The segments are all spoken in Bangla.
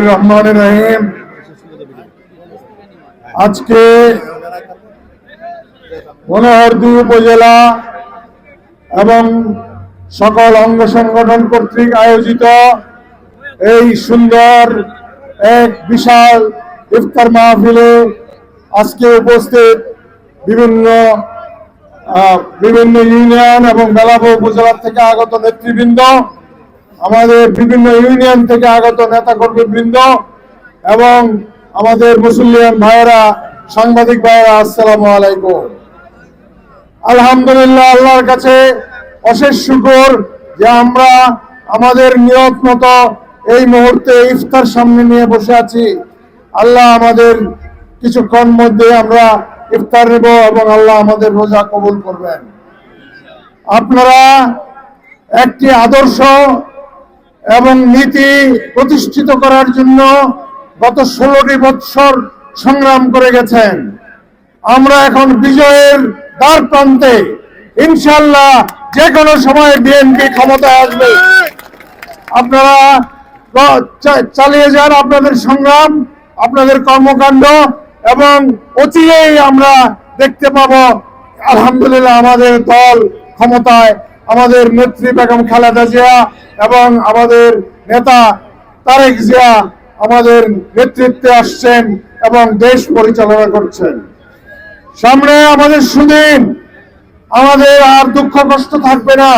রহমান রহিম। আজকে মনোহরদী উপজেলা এবং সকল অঙ্গ সংগঠন কর্তৃক আয়োজিত এই সুন্দর এক বিশাল ইফতার মাহফিলে আজকে উপস্থিত বিভিন্ন বিভিন্ন ইউনিয়ন এবং বেলাবো উপজেলা থেকে আগত নেতৃবৃন্দ আমাদের বিভিন্ন ইউনিয়ন থেকে আগত নেতা কর্মীবৃন্দ এবং আমাদের মুসলিয়ান ভাইয়েরা, সাংবাদিক ভাইয়েরা, আসসালামু আলাইকুম। আলহামদুলিল্লাহ, আল্লাহর কাছে অশেষ শুকর যে আমরা আমাদের নিয়ত মতো এই মুহূর্তে ইফতার সামনে নিয়ে বসে আছি। আল্লাহ আমাদের কিছুক্ষণ মধ্যে আমরা ইফতার নেব এবং আল্লাহ আমাদের রোজা কবুল করবেন। আপনারা একটি আদর্শ এবং নীতি প্রতিষ্ঠিত করার জন্য গত ষোলোটি বৎসর সংগ্রাম করে গেছেন। আমরা এখন বিজয়ের দ্বার প্রান্তে। ইনশাল্লাহ যে কোনো সময় বিএনপি ক্ষমতায় আসবে। আপনারা চালিয়ে যান আপনাদের সংগ্রাম, আপনাদের কর্মকাণ্ড এবং অচিরেই আমরা দেখতে পাব, আলহামদুলিল্লাহ আমাদের দল ক্ষমতায় আমাদের নেত্রী বেগম খালেদা জিয়া এবং আমাদের নেতা তারেক জিয়া আমাদের নেতৃত্বে আসছেন এবং দেশ পরিচালনা করছেন। সামনে আমাদের সুদিন, আমাদের আর দুঃখ কষ্ট থাকবে না।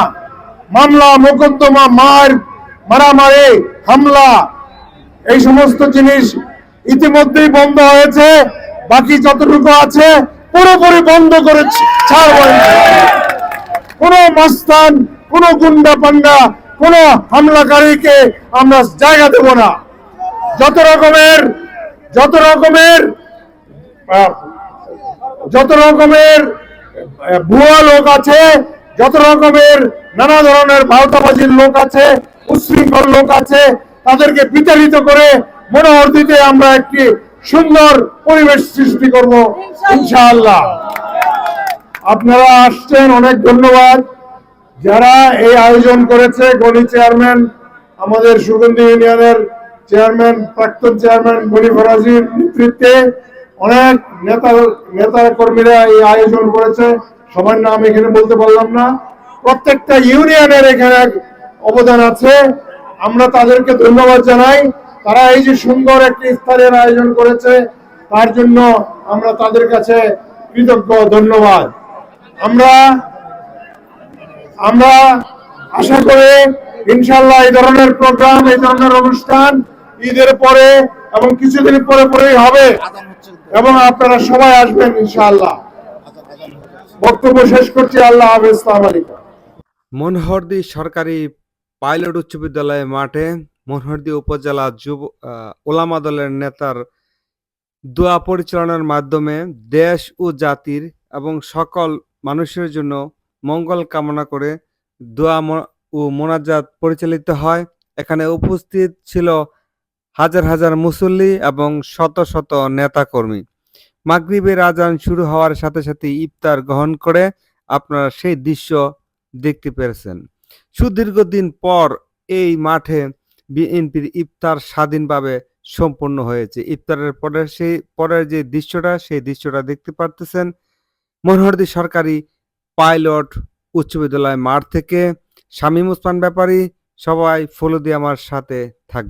মামলা, মোকদ্দমা, মার, মারামারি, হামলা, এই সমস্ত জিনিস ইতিমধ্যেই বন্ধ হয়েছে। বাকি যতটুকু আছে পুরোপুরি বন্ধ করে কোন মাস্তান কোন গুন্ডা পান্ডা, কোন হামলাকারীকে আমরা জায়গা দেব না। যত রকমের যত রকমের যত রকমের ভুয়া লোক আছে, যত রকমের নানা ধরনের ভাওতাবাজির লোক আছে উশৃঙ্খল লোক আছে, তাদেরকে বিতাড়িত করে মনোহর দিতে আমরা একটি সুন্দর পরিবেশ সৃষ্টি করব, ইনশাআল্লাহ। আপনারা আসছেন, অনেক ধন্যবাদ। যারা এই আয়োজন করেছে, গণি চেয়ারম্যান, আমাদের সুগন্ধি ইউনিয়নের চেয়ারম্যান, প্রাক্তন চেয়ারম্যান গনি ফরাজির নেতৃত্বে অনেক নেতা নেতা কর্মীরা এই আয়োজন করেছে। সবার নাম এখানে বলতে পারলাম না। প্রত্যেকটা ইউনিয়নের এখানে অবদান আছে। আমরা তাদেরকে ধন্যবাদ জানাই। তারা এই যে সুন্দর একটি ইফতারের আয়োজন করেছে, তার জন্য আমরা তাদের কাছে কৃতজ্ঞ, ধন্যবাদ। আমরা আমরা আশা করি ইনশাল্লাহ এই ধরনের প্রোগ্রাম, এই ধরনের অনুষ্ঠান ঈদের পরে এবং কিছুদিন পরে পরেই হবে এবং আপনারা সবাই আসবেন ইনশাআল্লাহ। বক্তব্য শেষ করছি, আল্লাহ হাফেজ মনোহরদী সরকারি পাইলট উচ্চ বিদ্যালয় মাঠে মনোহরদী উপজেলা যুব ওলামা দলের নেতার দোয়া পরিচালনার মাধ্যমে দেশ ও জাতির এবং সকল মানুষের জন্য মঙ্গল কামনা করে দোয়া ও মোনাজাত পরিচালিত হয়। এখানে উপস্থিত ছিল হাজার হাজার মুসল্লি এবং শত শত নেতাকর্মী। মাগরিবের আজান শুরু হওয়ার সাথে সাথে ইফতার গ্রহণ করে আপনারা সেই দৃশ্য দেখতে পেরেছেন। সুদীর্ঘদিন পর এই মাঠে বিএনপির ইফতার স্বাধীনভাবে সম্পন্ন হয়েছে। ইফতারের পরের সেই, পরের যে দৃশ্যটা, সেই দৃশ্যটা দেখতে পারতেছেন। মনোহরদী সরকারি পাইলট উচ্চ বিদ্যালয় মাঠ থেকে শামীম ওসমান ব্যাপারী সবাই ফলো দিয়ে আমার সাথে থাকবে।